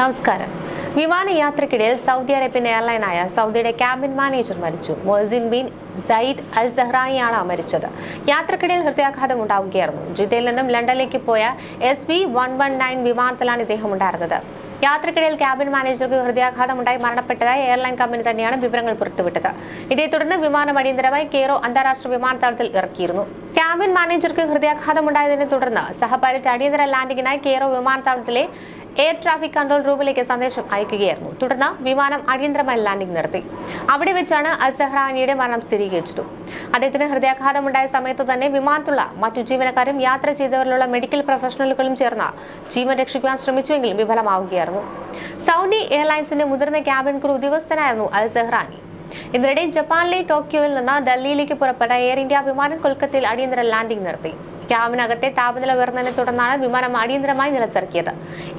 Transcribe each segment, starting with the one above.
നമസ്കാരം. വിമാനയാത്രക്കിടയിൽ Saudi Arabian എയർലൈനായ സൗദിയുടെ cabin manager മരിച്ചു. മൊസിൻ ബിൻ സയ്യിദ് അൽ സഹ്റായിയാണ് മരിച്ചത്. യാത്രക്കിടയിൽ ഹൃദയാഘാതം ഉണ്ടാവുകയായിരുന്നു. ജിദ്ദയിൽ നിന്നും ലണ്ടനിലേക്ക് പോയ S B one one nine വിമാനത്തിലാണ് ഇദ്ദേഹം ഉണ്ടായിരുന്നത്. യാത്രക്കിടയിൽ ക്യാബിൻ മാനേജർക്ക് ഹൃദയാഘാതം ഉണ്ടായി മരണപ്പെട്ടതായി എയർലൈൻ കമ്പനി തന്നെയാണ് വിവരങ്ങൾ പുറത്തുവിട്ടത്. ഇതേ തുടർന്ന് വിമാനം അടിയന്തരമായി കെയ്റോ അന്താരാഷ്ട്ര വിമാനത്താവളത്തിൽ ഇറക്കിയിരുന്നു. ക്യാബിൻ മാനേജർക്ക് ഹൃദയാഘാതം ഉണ്ടായതിനെ തുടർന്ന് സഹപൈലറ്റ് അടിയന്തര ലാൻഡിങ്ങിനായി കെയ്റോ വിമാനത്താവളത്തിലെ എയർ ട്രാഫിക് കൺട്രോൾ റൂമിലേക്ക് സന്ദേശം അയക്കുകയായിരുന്നു. തുടർന്ന് വിമാനം അടിയന്തരമായി ലാൻഡിംഗ് നടത്തി അവിടെ വെച്ചാണ് അസഹ്റാനിയുടെ മരണം സ്ഥിരീകരിച്ചത്. അദ്ദേഹത്തിന് ഹൃദയാഘാതം ഉണ്ടായ സമയത്ത് തന്നെ വിമാനത്തുള്ള മറ്റു ജീവനക്കാരും യാത്ര ചെയ്തവരിലുള്ള മെഡിക്കൽ പ്രൊഫഷണലുകളും ചേർന്ന് ജീവൻ രക്ഷിക്കാൻ ശ്രമിച്ചുവെങ്കിലും വിഫലമാവുകയായിരുന്നു. സൗദി എയർലൈൻസിന്റെ മുതിർന്ന ക്യാബിൻ ക്രൂ ഉദ്യോഗസ്ഥനായിരുന്നു അൽ ഇതിനിടെ ജപ്പാനിലെ ടോക്കിയോയിൽ നിന്ന് ഡൽഹിയിലേക്ക് പുറപ്പെട്ട എയർ ഇന്ത്യ വിമാനം കൊൽക്കത്തയിൽ അടിയന്തര ലാൻഡിംഗ് നടത്തി. ക്യാബിനകത്തെ താപനില ഉയർന്നതിനെ തുടർന്നാണ് വിമാനം അടിയന്തരമായി നിലത്തിറക്കിയത്.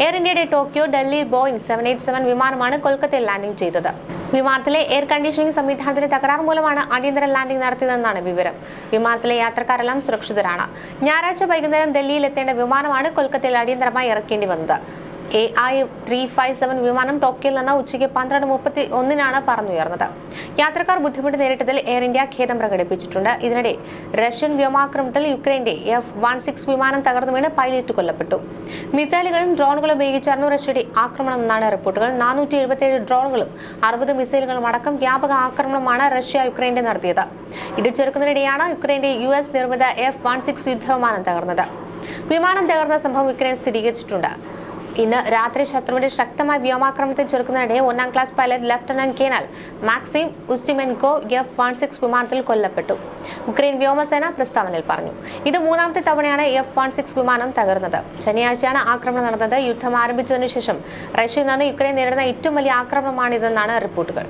എയർ ഇന്ത്യയുടെ Tokyo Delhi Boeing seven eight seven വിമാനമാണ് കൊൽക്കത്തയിൽ ലാൻഡിംഗ് ചെയ്തത്. വിമാനത്തിലെ എയർ കണ്ടീഷനിംഗ് സംവിധാനത്തിന്റെ തകരാർ മൂലമാണ് അടിയന്തര ലാൻഡിംഗ് നടത്തിയതെന്നാണ് വിവരം. വിമാനത്തിലെ യാത്രക്കാരെല്ലാം സുരക്ഷിതരാണ്. ഞായറാഴ്ച വൈകുന്നേരം ഡൽഹിയിൽ എത്തേണ്ട വിമാനമാണ് കൊൽക്കത്തയിൽ അടിയന്തരമായി ഇറക്കേണ്ടി വന്നത്. A I three five seven വിമാനം ടോക്കിയോയിൽ നിന്ന് ഉച്ചയ്ക്ക് പന്ത്രണ്ട് മുപ്പത്തി ഒന്നിനാണ് പറന്നുയർന്നത്. യാത്രക്കാർ ബുദ്ധിമുട്ട് നേരിട്ടതിൽ എയർ ഇന്ത്യ ഖേദം പ്രകടിപ്പിച്ചിട്ടുണ്ട്. ഇതിനിടെ റഷ്യൻ വ്യോമാക്രമണത്തിൽ യുക്രൈന്റെ എഫ് വൺ സിക്സ് വിമാനം തകർന്നു വീണ് പൈലറ്റ് കൊല്ലപ്പെട്ടു. മിസൈലുകളും ഡ്രോണുകളും ഉപയോഗിച്ചായിരുന്നു റഷ്യയുടെ ആക്രമണം എന്നാണ് റിപ്പോർട്ടുകൾ. നാനൂറ്റി എഴുപത്തിയേഴ് ഡ്രോണുകളും അറുപത് മിസൈലുകളും അടക്കം വ്യാപക ആക്രമണമാണ് റഷ്യ യുക്രൈന്റെ നടത്തിയത്. ഇത് ചെറുക്കുന്നതിനിടെയാണ് യുക്രൈന്റെ യു എസ് നിർമ്മിത എഫ് വൺ സിക്സ് യുദ്ധവിമാനം തകർന്നത്. വിമാനം തകർന്ന സംഭവം യുക്രൈൻ സ്ഥിരീകരിച്ചിട്ടുണ്ട്. ഇന്ന് രാത്രി ശത്രുവിന്റെ ശക്തമായ വ്യോമാക്രമണത്തിൽ ചെറുക്കുന്നതിനിടെ ഒന്നാം class pilot lieutenant colonel Maxim Ustimenko F one six വിമാനത്തിൽ കൊല്ലപ്പെട്ടു. ഉക്രൈൻ വ്യോമസേന പ്രസ്താവനയിൽ പറഞ്ഞു. ഇത് മൂന്നാമത്തെ തവണയാണ് എഫ് വൺ സിക്സ് വിമാനം തകർന്നത്. ശനിയാഴ്ചയാണ് ആക്രമണം നടന്നത്. യുദ്ധം ആരംഭിച്ചതിനു ശേഷം റഷ്യയിൽ നിന്ന് യുക്രൈൻ നേരിടുന്ന ഏറ്റവും വലിയ ആക്രമണമാണിതെന്നാണ് റിപ്പോർട്ടുകൾ.